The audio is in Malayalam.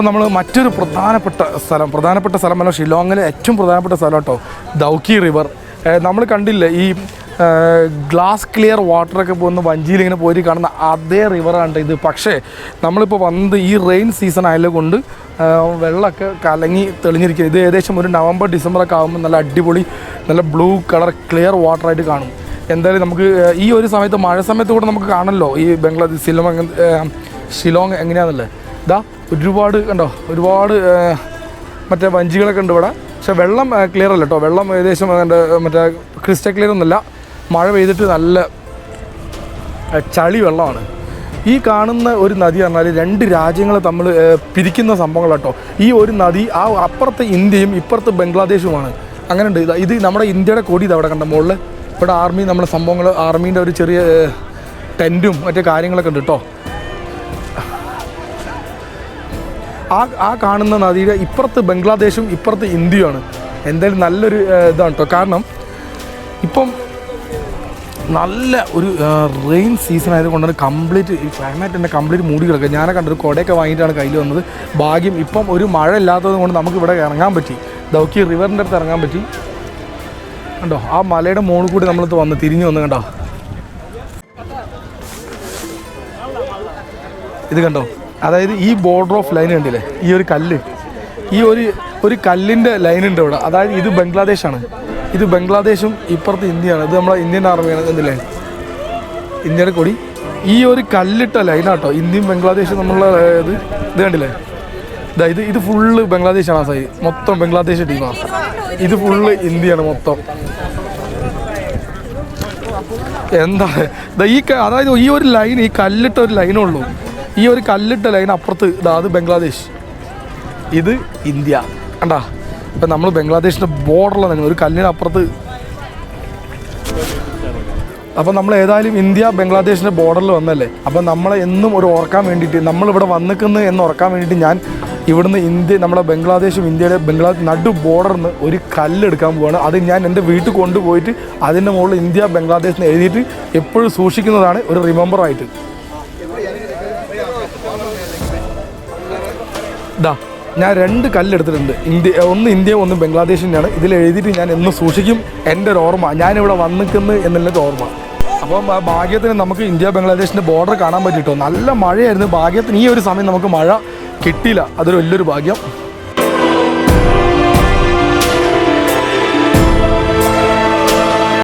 അപ്പോൾ നമ്മൾ മറ്റൊരു പ്രധാനപ്പെട്ട സ്ഥലം പ്രധാനപ്പെട്ട സ്ഥലമല്ല ഷിലോങ്ങിലെ ഏറ്റവും പ്രധാനപ്പെട്ട സ്ഥലം കേട്ടോ ദൗക്കി റിവർ. നമ്മൾ കണ്ടില്ലേ ഈ ഗ്ലാസ് ക്ലിയർ വാട്ടറൊക്കെ പോകുന്ന വഞ്ചിയിൽ ഇങ്ങനെ പോയി കാണുന്ന അതേ റിവറാണ് ഇത്. പക്ഷേ നമ്മളിപ്പോൾ വന്നത് ഈ റെയിൻ സീസൺ ആയതുകൊണ്ട് വെള്ളമൊക്കെ കലങ്ങി തെളിഞ്ഞിരിക്കുക. ഇത് ഏകദേശം ഒരു നവംബർ ഡിസംബർ ഒക്കെ ആകുമ്പോൾ നല്ല അടിപൊളി നല്ല ബ്ലൂ കളർ ക്ലിയർ വാട്ടറായിട്ട് കാണും. എന്തായാലും നമുക്ക് ഈ ഒരു സമയത്ത് മഴ സമയത്ത് കൂടെ നമുക്ക് കാണല്ലോ ഈ ബംഗ്ലാദേശ് ആ, ഷിലോങ് എങ്ങനെയാണെന്നല്ലേ ഇതാ ഒരുപാട് കണ്ടോ ഒരുപാട് മറ്റേ വഞ്ചികളൊക്കെ ഉണ്ട് ഇവിടെ. പക്ഷേ വെള്ളം ക്ലിയർ അല്ല കേട്ടോ വെള്ളം ഏകദേശം അതിന്റെ മറ്റേ ക്രിസ്റ്റൽ ക്ലിയർ ഒന്നുമല്ല. മഴ പെയ്തിട്ട് നല്ല ചളി വെള്ളമാണ്. ഈ കാണുന്ന ഒരു നദി പറഞ്ഞാൽ രണ്ട് രാജ്യങ്ങൾ തമ്മിൽ പിരിക്കുന്ന സംഭവങ്ങൾ കേട്ടോ ഈ ഒരു നദി ആ അപ്പുറത്തെ ഇന്ത്യയും ഇപ്പുറത്തെ ബംഗ്ലാദേശുമാണ്. അങ്ങനെ ഇതാ ഇത് നമ്മുടെ ഇന്ത്യയുടെ കൊടി ഇത് അവിടെ കണ്ട മുകളിൽ ഇവിടെ ആർമി നമ്മുടെ സംഭവങ്ങൾ ആർമീന്റെ ഒരു ചെറിയ ടെന്റും മറ്റേ കാര്യങ്ങളൊക്കെ ഉണ്ട് കേട്ടോ ആ ആ കാണുന്ന നദിയുടെ ഇപ്പുറത്ത് ബംഗ്ലാദേശും ഇപ്പുറത്ത് ഇന്ത്യയുമാണ്. എന്തായാലും നല്ലൊരു ഇതാണ് കേട്ടോ കാരണം ഇപ്പം നല്ല ഒരു റെയിൻ സീസൺ ആയതുകൊണ്ടാണ് കംപ്ലീറ്റ് ഈ ക്ലൈമറ്റ് തന്നെ കംപ്ലീറ്റ് മൂടി കിടക്കുക. ഞാനെ കണ്ടൊരു കൊടയൊക്കെ വാങ്ങിയിട്ടാണ് കയ്യിൽ വന്നത്. ഭാഗ്യം ഇപ്പം ഒരു മഴ ഇല്ലാത്തത് കൊണ്ട് നമുക്ക് ഇവിടെ ഇറങ്ങാൻ പറ്റി. ദൗക്കി റിവറിന്റെ അടുത്ത് ഇറങ്ങാൻ പറ്റി. കണ്ടോ ആ മലയുടെ മുകളിൽ കൂടി നമ്മളിത് വന്ന് തിരിഞ്ഞു വന്ന് കണ്ടോ? ഇത് കണ്ടോ? അതായത് ഈ ബോർഡർ ഓഫ് ലൈൻ കണ്ടില്ലേ? ഈ ഒരു കല്ല്. ഈ ഒരു ഒരു കല്ലിന്റെ ലൈൻ ഉണ്ട് ഇവിടെ. അതായത് ഇത് ബംഗ്ലാദേശാണ്. ഇത് ബംഗ്ലാദേശും ഇപ്പുറത്ത് ഇന്ത്യയാണ്. ഇത് നമ്മളെ ഇന്ത്യൻ ആർമിയാണ് എന്തില്ലേ ഇന്ത്യയുടെ കൊടി. ഈ ഒരു കല്ലിട്ട ലൈനാട്ടോ ഇന്ത്യയും ബംഗ്ലാദേശും നമ്മളുടെ ഇത് ഇത് കണ്ടില്ലേ? ഇതാ ഇത് ഇത് ഫുള്ള് ബംഗ്ലാദേശാണ് സൈഡ് മൊത്തം ബംഗ്ലാദേശ് ടീമാണ് ഇത് ഫുള്ള് ഇന്ത്യയാണ് മൊത്തം. എന്താ? ഈ അതായത് ഈ ഒരു ലൈൻ ഈ കല്ലിട്ട ഒരു ലൈനുള്ളൂ ഈ ഒരു കല്ലിട്ട ലൈൻ അപ്പുറത്ത് ഇതാ അത് ബംഗ്ലാദേശ്. ഇത് ഇന്ത്യ. കണ്ടാ? ഇപ്പം നമ്മൾ ബംഗ്ലാദേശിന്റെ ബോർഡറിലാണ് ഒരു കല്ലിനപ്പുറത്ത് അപ്പം നമ്മൾ ഏതായാലും ഇന്ത്യ ബംഗ്ലാദേശിന്റെ ബോർഡറിൽ വന്നല്ലേ? അപ്പം നമ്മളെ എന്നും ഒരു ഓർക്കാൻ വേണ്ടിയിട്ട് നമ്മളിവിടെ വന്നിക്കുന്നത് എന്ന് ഓർക്കാൻ വേണ്ടിയിട്ട് ഞാൻ ഇവിടുന്ന് ഇന്ത്യ നമ്മുടെ ബംഗ്ലാദേശും ഇന്ത്യയുടെ ബംഗ്ലാദേശ് നടു ബോർഡറിൽ നിന്ന് ഒരു കല്ലെടുക്കാൻ പോവാണ്. അത് ഞാൻ എന്റെ വീട്ടിൽ കൊണ്ടുപോയിട്ട് അതിന്റെ മുകളിൽ ഇന്ത്യ ബംഗ്ലാദേശ് എന്ന് എഴുതിയിട്ട് എപ്പോഴും സൂക്ഷിക്കുന്നതാണ് ഒരു റിമെമ്പർ ഇതാ ഞാൻ രണ്ട് കല്ലെടുത്തിട്ടുണ്ട്. ഇന്ത്യ ഒന്ന് ഇന്ത്യ ഒന്ന് ബംഗ്ലാദേശിന്റെയാണ് ഇതിൽ എഴുതിയിട്ട് ഞാൻ എന്നും സൂക്ഷിക്കും. എന്റെ ഒരു ഓർമ്മ. ഞാനിവിടെ വന്നിക്കുന്നു എന്നുള്ളത് ഓർമ്മ. അപ്പം ഭാഗ്യത്തിന് നമുക്ക് ഇന്ത്യ ബംഗ്ലാദേശിന്റെ ബോർഡർ കാണാൻ പറ്റിയിട്ടോ? നല്ല മഴയായിരുന്നു. ഭാഗ്യത്തിന് ഈ ഒരു സമയം നമുക്ക് മഴ കിട്ടിയില്ല. അതൊരു വലിയൊരു ഭാഗ്യം.